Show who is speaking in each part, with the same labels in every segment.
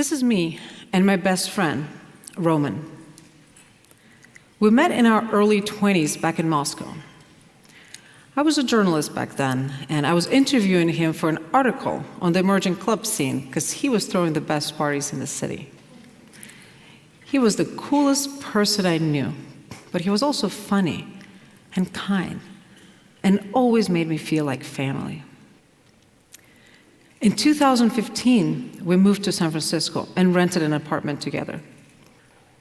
Speaker 1: This is me and my best friend, Roman. We met in our early 20s back in Moscow. I was a journalist back then, and I was interviewing him for an article on the emerging club scene because he was throwing the best parties in the city. He was the coolest person I knew, but he was also funny and kind and always made me feel like family. In 2015, we moved to San Francisco and rented an apartment together.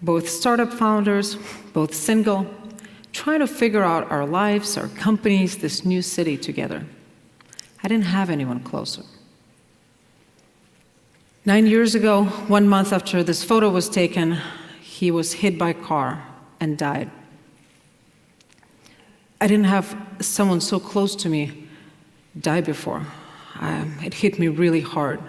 Speaker 1: Both startup founders, both single, trying to figure out our lives, our companies, this new city together. I didn't have anyone closer. Nine years ago, one month after this photo was taken, he was hit by a car and died. I didn't have someone so close to me die before. Um, it hit me really hard.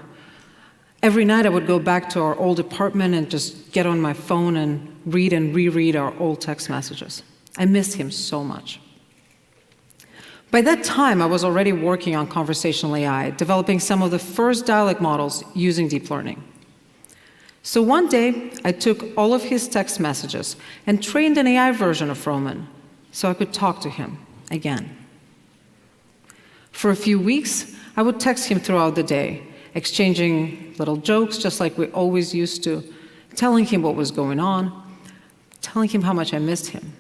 Speaker 1: Every night I would go back to our old apartment and just get on my phone and read and reread our old text messages. I miss him so much. By that time, I was already working on conversational AI, developing some of the first dialect models using deep learning. So one day, I took all of his text messages and trained an AI version of Roman so I could talk to him again. For a few weeks, I would text him throughout the day, exchanging little jokes just like we always used to, telling him what was going on, telling him how much I missed him.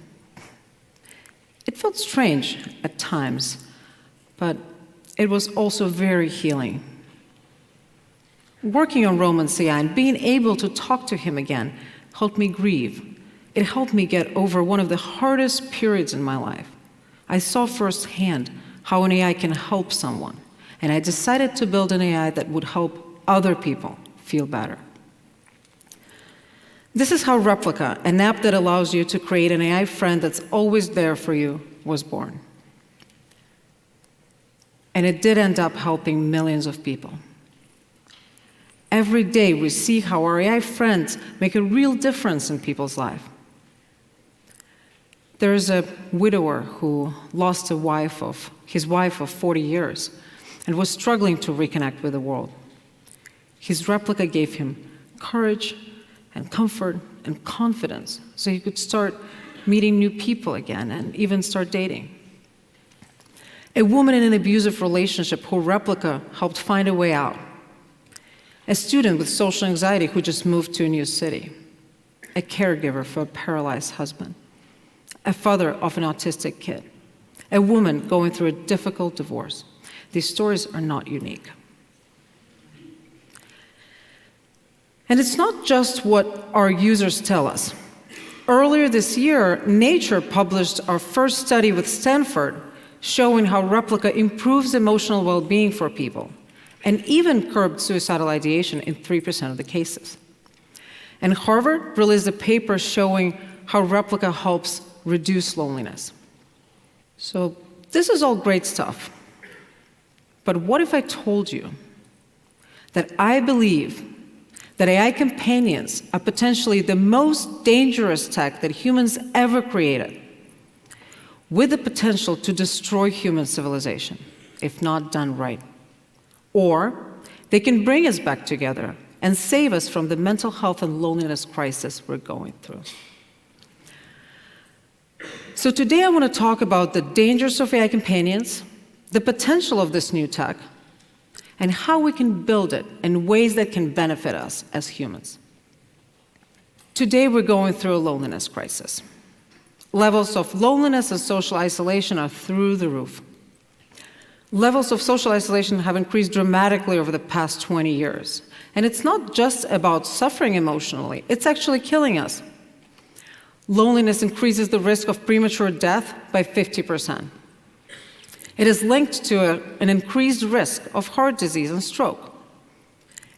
Speaker 1: It felt strange at times, but it was also very healing. Working on Roman AI and being able to talk to him again helped me grieve. It helped me get over one of the hardest periods in my life. I saw firsthand how an AI can help someone, and I decided to build an AI that would help other people feel better. This is how Replica, an app that allows you to create an AI friend that's always there for you, was born. And it did end up helping millions of people. Every day we see how our AI friends make a real difference in people's lives. There's a widower who lost a wife of his wife of 40 years and was struggling to reconnect with the world. His replica gave him courage and comfort and confidence so he could start meeting new people again and even start dating. A woman in an abusive relationship who replica helped find a way out. A student with social anxiety who just moved to a new city. A caregiver for a paralyzed husband. A father of an autistic kid. A woman going through a difficult divorce. These stories are not unique. And it's not just what our users tell us. Earlier this year, Nature published our first study with Stanford showing how Replica improves emotional well being for people and even curbed suicidal ideation in 3% of the cases. And Harvard released a paper showing how Replica helps reduce loneliness. So, this is all great stuff. But what if I told you that I believe that AI companions are potentially the most dangerous tech that humans ever created, with the potential to destroy human civilization if not done right? Or they can bring us back together and save us from the mental health and loneliness crisis we're going through. So, today I want to talk about the dangers of AI companions, the potential of this new tech, and how we can build it in ways that can benefit us as humans. Today, we're going through a loneliness crisis. Levels of loneliness and social isolation are through the roof. Levels of social isolation have increased dramatically over the past 20 years. And it's not just about suffering emotionally, it's actually killing us. Loneliness increases the risk of premature death by 50%. It is linked to a, an increased risk of heart disease and stroke.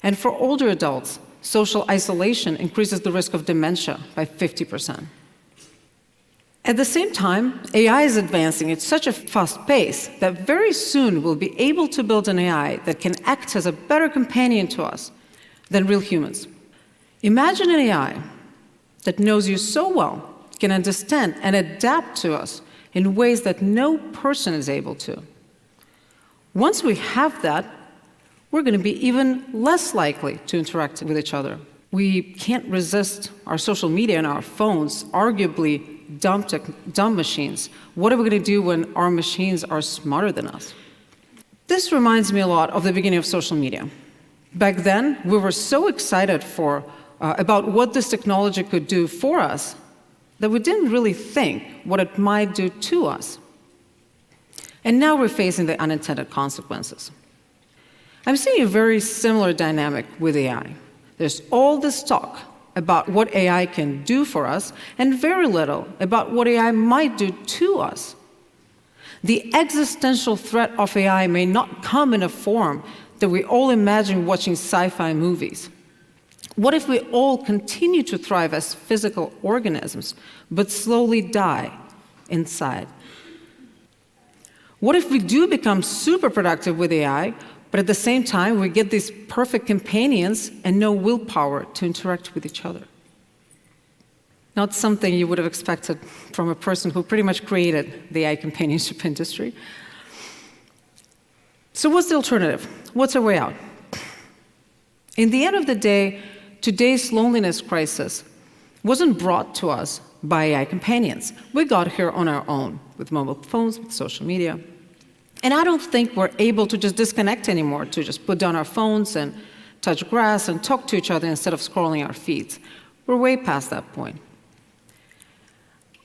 Speaker 1: And for older adults, social isolation increases the risk of dementia by 50%. At the same time, AI is advancing at such a fast pace that very soon we'll be able to build an AI that can act as a better companion to us than real humans. Imagine an AI that knows you so well, can understand and adapt to us in ways that no person is able to. Once we have that, we're going to be even less likely to interact with each other. We can't resist our social media and our phones, arguably dumb, tech, dumb machines. What are we going to do when our machines are smarter than us? This reminds me a lot of the beginning of social media. Back then, we were so excited for, uh, about what this technology could do for us that we didn't really think what it might do to us. And now we're facing the unintended consequences. I'm seeing a very similar dynamic with AI. There's all this talk about what AI can do for us, and very little about what AI might do to us. The existential threat of AI may not come in a form that we all imagine watching sci fi movies. What if we all continue to thrive as physical organisms, but slowly die inside? What if we do become super productive with AI, but at the same time we get these perfect companions and no willpower to interact with each other? Not something you would have expected from a person who pretty much created the AI companionship industry. So, what's the alternative? What's our way out? In the end of the day, today's loneliness crisis wasn't brought to us by AI companions. We got here on our own with mobile phones, with social media. And I don't think we're able to just disconnect anymore, to just put down our phones and touch grass and talk to each other instead of scrolling our feeds. We're way past that point.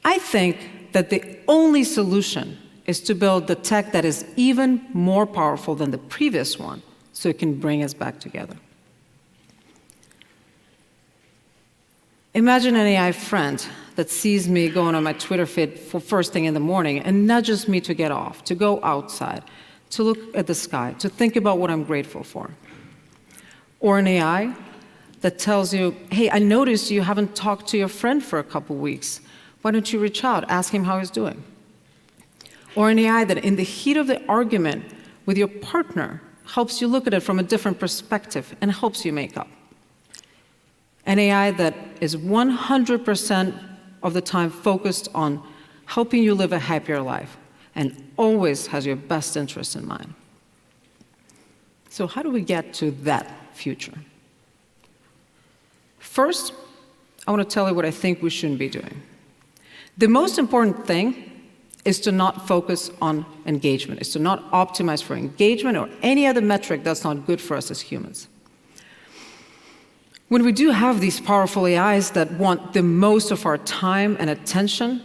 Speaker 1: I think that the only solution is to build the tech that is even more powerful than the previous one so it can bring us back together. Imagine an AI friend that sees me going on my Twitter feed for first thing in the morning and nudges me to get off, to go outside, to look at the sky, to think about what I'm grateful for. Or an AI that tells you, hey, I noticed you haven't talked to your friend for a couple weeks. Why don't you reach out, ask him how he's doing? Or an AI that, in the heat of the argument with your partner, helps you look at it from a different perspective and helps you make up. An AI that is 100% of the time focused on helping you live a happier life and always has your best interest in mind. So, how do we get to that future? First, I want to tell you what I think we shouldn't be doing. The most important thing is to not focus on engagement, is to not optimize for engagement or any other metric that's not good for us as humans. When we do have these powerful AIs that want the most of our time and attention,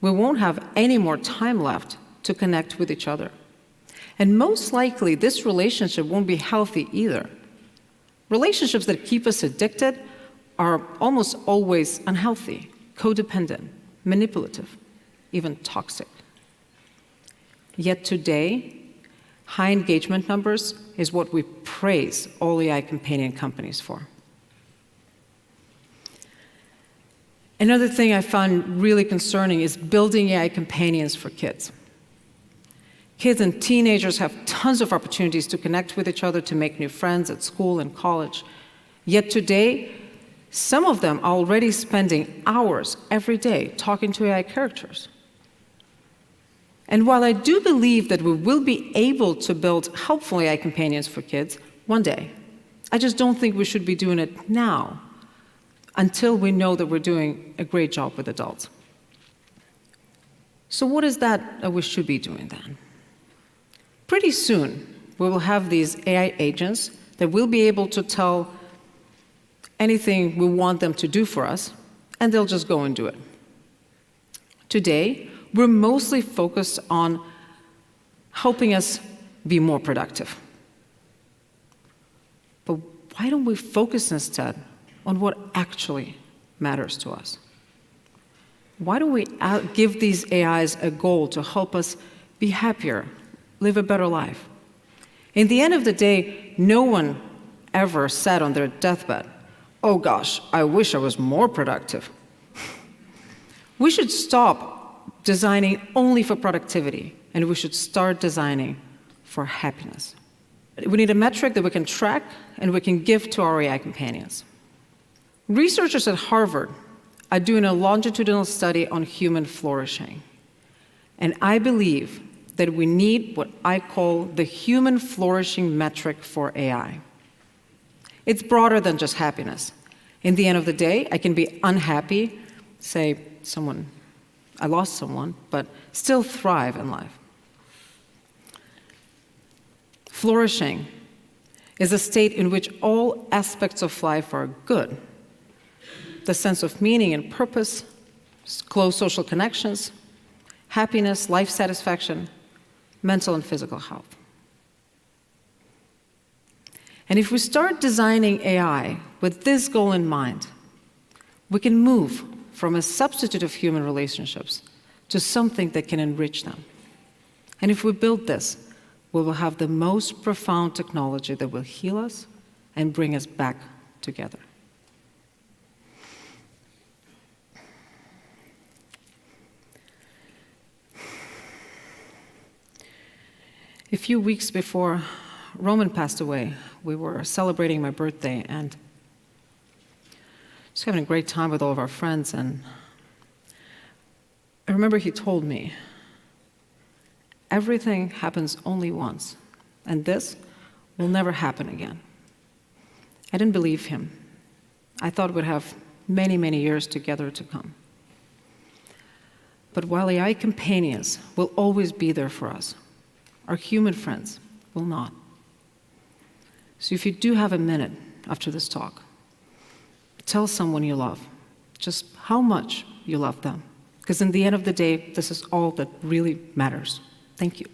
Speaker 1: we won't have any more time left to connect with each other. And most likely, this relationship won't be healthy either. Relationships that keep us addicted are almost always unhealthy, codependent, manipulative, even toxic. Yet today, high engagement numbers is what we praise all AI companion companies for. Another thing I found really concerning is building AI companions for kids. Kids and teenagers have tons of opportunities to connect with each other, to make new friends at school and college. Yet today, some of them are already spending hours every day talking to AI characters. And while I do believe that we will be able to build helpful AI companions for kids one day, I just don't think we should be doing it now until we know that we're doing a great job with adults. So, what is that that we should be doing then? Pretty soon, we will have these AI agents that will be able to tell anything we want them to do for us, and they'll just go and do it. Today, we're mostly focused on helping us be more productive. But why don't we focus instead on what actually matters to us. Why don't we give these AIs a goal to help us be happier, live a better life? In the end of the day, no one ever said on their deathbed, Oh gosh, I wish I was more productive. we should stop designing only for productivity and we should start designing for happiness. We need a metric that we can track and we can give to our AI companions. Researchers at Harvard are doing a longitudinal study on human flourishing. And I believe that we need what I call the human flourishing metric for AI. It's broader than just happiness. In the end of the day, I can be unhappy, say someone, I lost someone, but still thrive in life. Flourishing is a state in which all aspects of life are good. The sense of meaning and purpose, close social connections, happiness, life satisfaction, mental and physical health. And if we start designing AI with this goal in mind, we can move from a substitute of human relationships to something that can enrich them. And if we build this, we will have the most profound technology that will heal us and bring us back together. A few weeks before Roman passed away, we were celebrating my birthday and just having a great time with all of our friends. And I remember he told me, everything happens only once, and this will never happen again. I didn't believe him. I thought we'd have many, many years together to come. But while AI companions will always be there for us, our human friends will not. So if you do have a minute after this talk, tell someone you love just how much you love them. Because in the end of the day, this is all that really matters. Thank you.